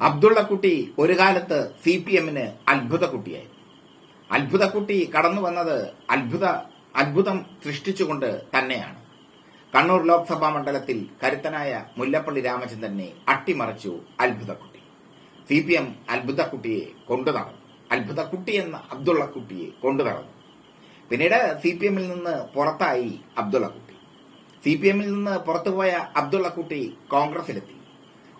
അബ്ദുള്ളക്കുട്ടി ഒരു കാലത്ത് C P എമ്മിന് അത്ഭുതക്കുട്ടിയായി അത്ഭുതക്കുട്ടി കടന്നു വന്നത് അത്ഭുത അത്ഭുതം സൃഷ്ടിച്ചുകൊണ്ട് തന്നെയാണ്. കണ്ണൂർ ലോക്സഭാ മണ്ഡലത്തിൽ കരുത്തനായ മുല്ലപ്പള്ളി രാമചന്ദ്രനെ അട്ടിമറിച്ചു അത്ഭുതക്കുട്ടി സി പി എം അത്ഭുതക്കുട്ടിയെ കൊണ്ടു നടന്നു. അത്ഭുതക്കുട്ടി എന്ന അബ്ദുള്ളക്കുട്ടിയെ കൊണ്ടു നടന്നു. പിന്നീട് സി പി എമ്മിൽ നിന്ന് പുറത്തായി അബ്ദുള്ളക്കുട്ടി സി പി എമ്മിൽ നിന്ന് പുറത്തുപോയ അബ്ദുള്ളക്കുട്ടി കോൺഗ്രസിലെത്തി.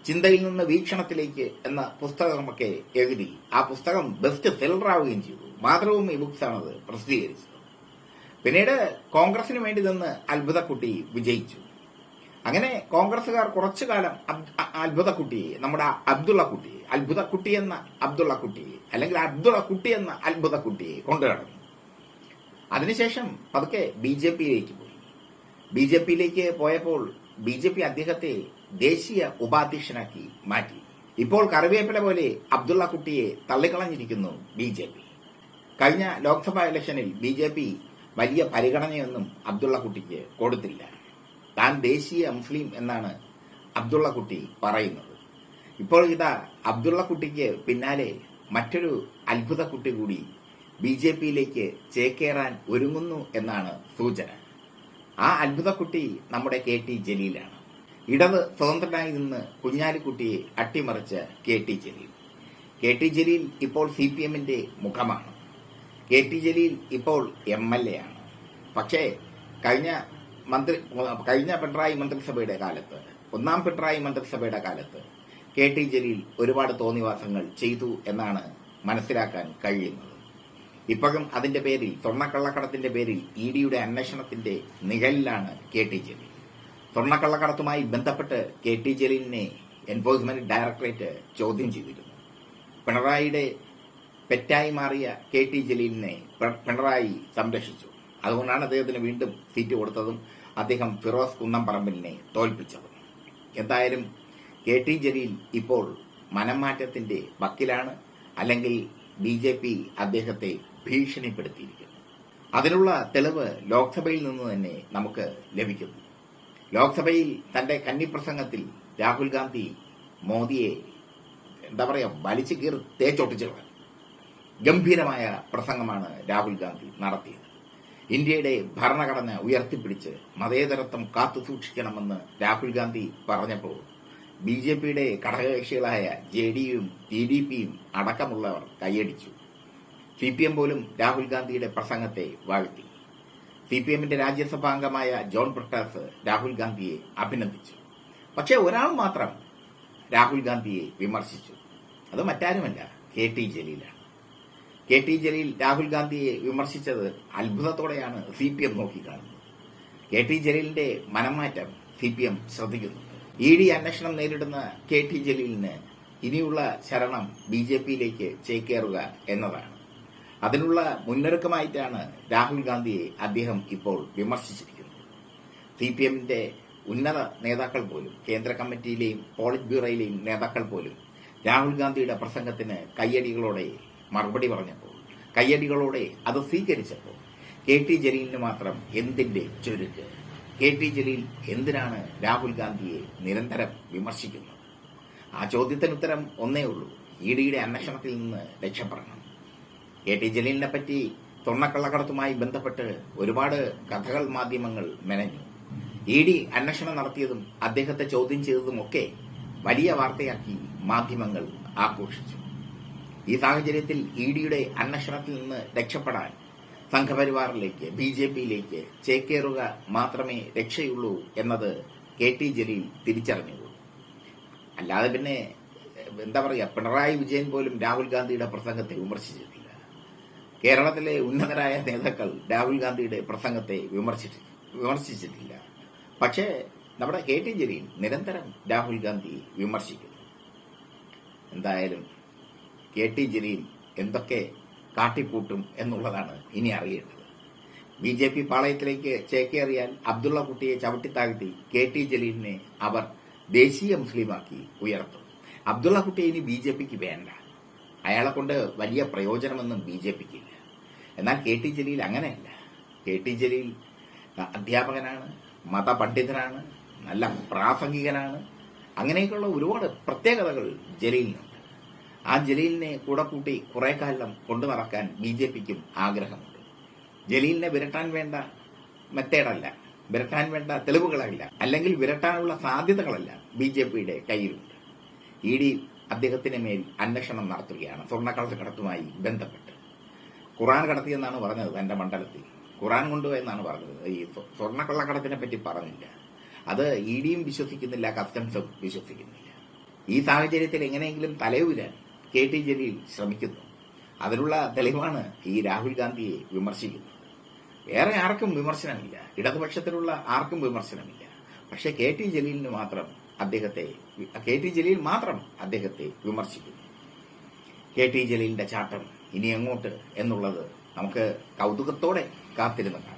ചിന്തയിൽ നിന്ന് വീക്ഷണത്തിലേക്ക് എന്ന പുസ്തകമൊക്കെ എഴുതി ആ പുസ്തകം ബെസ്റ്റ് സെല്ലറാവുകയും ചെയ്തു. മാതൃഭൂമി ബുക്സ് ആണത് പ്രസിദ്ധീകരിച്ചത്. പിന്നീട് കോൺഗ്രസിന് വേണ്ടി നിന്ന് അത്ഭുതക്കുട്ടി വിജയിച്ചു. അങ്ങനെ കോൺഗ്രസുകാർ കുറച്ചു കാലം അത്ഭുതക്കുട്ടിയെ നമ്മുടെ അബ്ദുള്ളക്കുട്ടിയെ അത്ഭുതക്കുട്ടി എന്ന അബ്ദുള്ളക്കുട്ടിയെ അല്ലെങ്കിൽ അബ്ദുള്ളക്കുട്ടി എന്ന അത്ഭുതക്കുട്ടിയെ കൊണ്ടുനടന്നു. അതിനുശേഷം പതുക്കെ ബി ജെ പിയിലേക്ക് പോയി. ബി ജെ പിയിലേക്ക് പോയപ്പോൾ ബി ജെ പി അദ്ദേഹത്തെ ദേശീയ ഉപാധ്യക്ഷനാക്കി മാറ്റി. ഇപ്പോൾ കറിവേപ്പില പോലെ അബ്ദുള്ള കുട്ടിയെ തള്ളിക്കളഞ്ഞിരിക്കുന്നു ബി ജെ പി. കഴിഞ്ഞ ലോക്സഭാ ഇലക്ഷനിൽ ബി ജെ പി വലിയ പരിഗണനയൊന്നും അബ്ദുള്ള കുട്ടിക്ക് കൊടുത്തില്ല. താൻ ദേശീയ മുസ്ലിം എന്നാണ് അബ്ദുള്ള കുട്ടി പറയുന്നത്. ഇപ്പോൾ ഇതാ അബ്ദുള്ള കുട്ടിക്ക് പിന്നാലെ മറ്റൊരു അത്ഭുത കുട്ടി കൂടി ബി ജെ പിയിലേക്ക് ചേക്കേറാൻ ഒരുങ്ങുന്നു എന്നാണ് സൂചന. ആ അത്ഭുതക്കുട്ടി നമ്മുടെ കെ ടി ജലീലാണ്. ഇടവ് സ്വതന്ത്രനായി നിന്ന് കുഞ്ഞാലിക്കുട്ടിയെ അട്ടിമറിച്ച K T Jaleel. K T Jaleel ഇപ്പോൾ സി പി എമ്മിന്റെ മുഖമാണ്. കെ ടി ജലീൽ ഇപ്പോൾ എം എൽ എ ആണ്. പക്ഷേ കഴിഞ്ഞ മന്ത്രി കഴിഞ്ഞ പിണറായി മന്ത്രിസഭയുടെ കാലത്ത് ഒന്നാം പിണറായി മന്ത്രിസഭയുടെ കാലത്ത് കെ ടി ജലീൽ ഒരുപാട് തോന്നിവാസങ്ങൾ ചെയ്തു എന്നാണ് മനസ്സിലാക്കാൻ കഴിയുന്നത്. ഇപ്പോഴും അതിന്റെ പേരിൽ സ്വർണക്കള്ളക്കടത്തിന്റെ പേരിൽ ഇ ഡിയുടെ അന്വേഷണത്തിന്റെ നിഴലിലാണ് കെ ടി ജലീൽ. സ്വർണക്കള്ളക്കടത്തുമായി ബന്ധപ്പെട്ട് കെ ടി ജലീലിനെ എൻഫോഴ്സ്മെന്റ് ഡയറക്ടറേറ്റ് ചോദ്യം ചെയ്തിരുന്നു. പിണറായിയുടെ പെറ്റായി മാറിയ കെ ടി ജലീലിനെ പിണറായി സംരക്ഷിച്ചു. അതുകൊണ്ടാണ് അദ്ദേഹത്തിന് വീണ്ടും സീറ്റ് കൊടുത്തതും അദ്ദേഹം ഫിറോസ് കുന്നംപറമ്പിലിനെ തോൽപ്പിച്ചതും. എന്തായാലും കെ ടി ജലീൽ ഇപ്പോൾ മനംമാറ്റത്തിന്റെ വക്കിലാണ്. അല്ലെങ്കിൽ ബി ജെ പി അദ്ദേഹത്തെ ഭീഷണിപ്പെടുത്തിയിരിക്കുന്നു. അതിനുള്ള തെളിവ് ലോക്സഭയിൽ നിന്ന് തന്നെ നമുക്ക് ലഭിക്കുന്നു. ലോക്സഭയിൽ തന്റെ കന്നിപ്രസംഗത്തിൽ രാഹുൽ ഗാന്ധി മോദിയെ എന്താ പറയുക വലിച്ചു കീറി തേച്ചൊട്ടിച്ചു. ഗംഭീരമായ പ്രസംഗമാണ് രാഹുൽ ഗാന്ധി നടത്തിയത്. ഇന്ത്യയുടെ ഭരണഘടന ഉയർത്തിപ്പിടിച്ച് മതേതരത്വം കാത്തു സൂക്ഷിക്കണമെന്ന് രാഹുൽ ഗാന്ധി പറഞ്ഞപ്പോൾ ബി ജെ പിയുടെ ഘടകകക്ഷികളായ ജെ ഡിയും ടി ഡി പിയും അടക്കമുള്ളവർ കൈയടിച്ചു. സി പി എം പോലും രാഹുൽ ഗാന്ധിയുടെ പ്രസംഗത്തെ വാഴ്ത്തി. സി പി എമ്മിന്റെ രാജ്യസഭാംഗമായ ജോൺ ബ്രിട്ടാസ് രാഹുൽ ഗാന്ധിയെ അഭിനന്ദിച്ചു. പക്ഷേ ഒരാൾ മാത്രം രാഹുൽ ഗാന്ധിയെ വിമർശിച്ചു. അത് മറ്റാരുമല്ല കെ ടി ജലീലാണ്. കെ ടി ജലീൽ രാഹുൽ ഗാന്ധിയെ വിമർശിച്ചത് അത്ഭുതത്തോടെയാണ് സി പി എം നോക്കിക്കാണുന്നത്. കെ ടി ജലീലിന്റെ മനംമാറ്റം സി പി എം ശ്രദ്ധിക്കുന്നു. ഇ ഡി അന്വേഷണം നേരിടുന്ന കെ ടി ജലീലിന് ഇനിയുള്ള ശരണം ബി ജെ പിയിലേക്ക് ചേക്കേറുക എന്നതാണ്. അതിനുള്ള മുന്നൊരുക്കമായിട്ടാണ് രാഹുൽ ഗാന്ധിയെ അദ്ദേഹം ഇപ്പോൾ വിമർശിച്ചിരിക്കുന്നത്. സി പി എമ്മിന്റെ ഉന്നത നേതാക്കൾ പോലും കേന്ദ്ര കമ്മിറ്റിയിലെയും പോളിറ്റ് ബ്യൂറോയിലെയും നേതാക്കൾ പോലും രാഹുൽ ഗാന്ധിയുടെ പ്രസംഗത്തിന് കയ്യടികളോടെ മറുപടി പറഞ്ഞപ്പോൾ കയ്യടികളോടെ അത് സ്വീകരിച്ചപ്പോൾ കെ ടി ജലീലിന് മാത്രം എന്തിന്റെ ചുരുക്ക്? കെ ടി ജലീൽ എന്തിനാണ് രാഹുൽ ഗാന്ധിയെ നിരന്തരം വിമർശിക്കുന്നത്? ആ ചോദ്യത്തിന് ഉത്തരം ഒന്നേ ഉള്ളൂ. ഇ ഡിയുടെ അന്വേഷണത്തിൽ നിന്ന് രക്ഷപ്പെടണം. കെ ടി ജലീലിനെ പറ്റി സ്വർണക്കള്ളക്കടത്തുമായി ബന്ധപ്പെട്ട് ഒരുപാട് കഥകൾ മാധ്യമങ്ങൾ മെനഞ്ഞു. ഇ ഡി അന്വേഷണം നടത്തിയതും അദ്ദേഹത്തെ ചോദ്യം ചെയ്തതുമൊക്കെ വലിയ വാർത്തയാക്കി മാധ്യമങ്ങൾ ആഘോഷിച്ചു. ഈ സാഹചര്യത്തിൽ ഇ ഡിയുടെ അന്വേഷണത്തിൽ നിന്ന് രക്ഷപ്പെടാൻ സംഘപരിവാറിലേക്ക് ബി ജെ പിയിലേക്ക് ചേക്കേറുക മാത്രമേ രക്ഷയുള്ളൂ എന്നത് കെ ടി ജലീൽ തിരിച്ചറിഞ്ഞുള്ളൂ അല്ലാതെ പിന്നെ എന്താ പറയുക പിണറായി വിജയൻ പോലും രാഹുൽ ഗാന്ധിയുടെ പ്രസംഗത്തെ വിമർശിച്ചിട്ടില്ല. കേരളത്തിലെ ഉന്നതരായ നേതാക്കൾ രാഹുൽ ഗാന്ധിയുടെ പ്രസംഗത്തെ വിമർശിച്ചി വിമർശിച്ചിട്ടില്ല. പക്ഷേ നമ്മുടെ കെ ടി ജലീൽ നിരന്തരം രാഹുൽ ഗാന്ധി വിമർശിക്കുന്നു എന്തായാലും കെ ടി ജലീൽ എന്തൊക്കെ കാട്ടിക്കൂട്ടും എന്നുള്ളതാണ് ഇനി അറിയേണ്ടത്. ബി ജെ പി പാളയത്തിലേക്ക് ചേക്കേറിയാൽ അബ്ദുള്ള കുട്ടിയെ ചവിട്ടിത്താഴ്ത്തി കെ ടി ജലീലിനെ അവർ ദേശീയ മുസ്ലിമാക്കി ഉയർത്തും. അബ്ദുള്ള കുട്ടിയെ ഇനി ബി ജെ പിക്ക് വേണ്ട. അയാളെ കൊണ്ട് വലിയ പ്രയോജനമൊന്നും ബി ജെ പിക്ക് ഇല്ല എന്നാൽ കെ ടി ജലീൽ അങ്ങനെയല്ല. കെ ടി ജലീൽ അധ്യാപകനാണ് മതപണ്ഡിതനാണ് നല്ല പ്രാസംഗികനാണ്. അങ്ങനെയൊക്കെയുള്ള ഒരുപാട് പ്രത്യേകതകൾ ജലീലിനുണ്ട്. ആ ജലീലിനെ കൂടെ കൂട്ടി കുറെ കാലം കൊണ്ടു നടക്കാൻ ബി ജെ പിക്കും ആഗ്രഹമുണ്ട്. ജലീലിനെ വിരട്ടാൻ വേണ്ട മെത്തേഡല്ല വിരട്ടാൻ വേണ്ട തെളിവുകളല്ല അല്ലെങ്കിൽ വിരട്ടാനുള്ള സാധ്യതകളല്ല ബി ജെ പിയുടെ കയ്യിലുണ്ട്. ഇ ഡി അദ്ദേഹത്തിന് മേൽ അന്വേഷണം നടത്തുകയാണ്. സ്വർണക്കടത്ത് കടത്തുമായി ബന്ധപ്പെട്ട്. ഖുറാൻ കടത്തിയെന്നാണ് പറഞ്ഞത് തന്റെ മണ്ഡലത്തിൽ. ഖുറാൻ കൊണ്ടുപോയെന്നാണ് പറഞ്ഞത്. ഈ സ്വ- സ്വർണക്കള്ളക്കടത്തിനെ പറ്റി പറഞ്ഞില്ല. അത് ഇ ഡിയും വിശ്വസിക്കുന്നില്ല കസ്റ്റംസും വിശ്വസിക്കുന്നില്ല. ഈ സാഹചര്യത്തിൽ എങ്ങനെയെങ്കിലും തലയൂരാൻ കെ ടി ജലീൽ ശ്രമിക്കുന്നു. അതിനുള്ള തെളിവാണ് ഈ രാഹുൽ ഗാന്ധിയെ വിമർശിക്കുന്നത്. വേറെ ആർക്കും വിമർശനമില്ല. ഇടതുപക്ഷത്തിലുള്ള ആർക്കും വിമർശനമില്ല. പക്ഷെ കെ ടി ജലീലിന് മാത്രം അദ്ദേഹത്തെ കെ ടി ജലീൽ മാത്രം അദ്ദേഹത്തെ വിമർശിക്കുന്നു കെ ടി ജലീലിന്റെ ചാട്ടം ഇനി എങ്ങോട്ട് എന്നുള്ളത് നമുക്ക് കൗതുകത്തോടെ കാത്തിരുന്ന്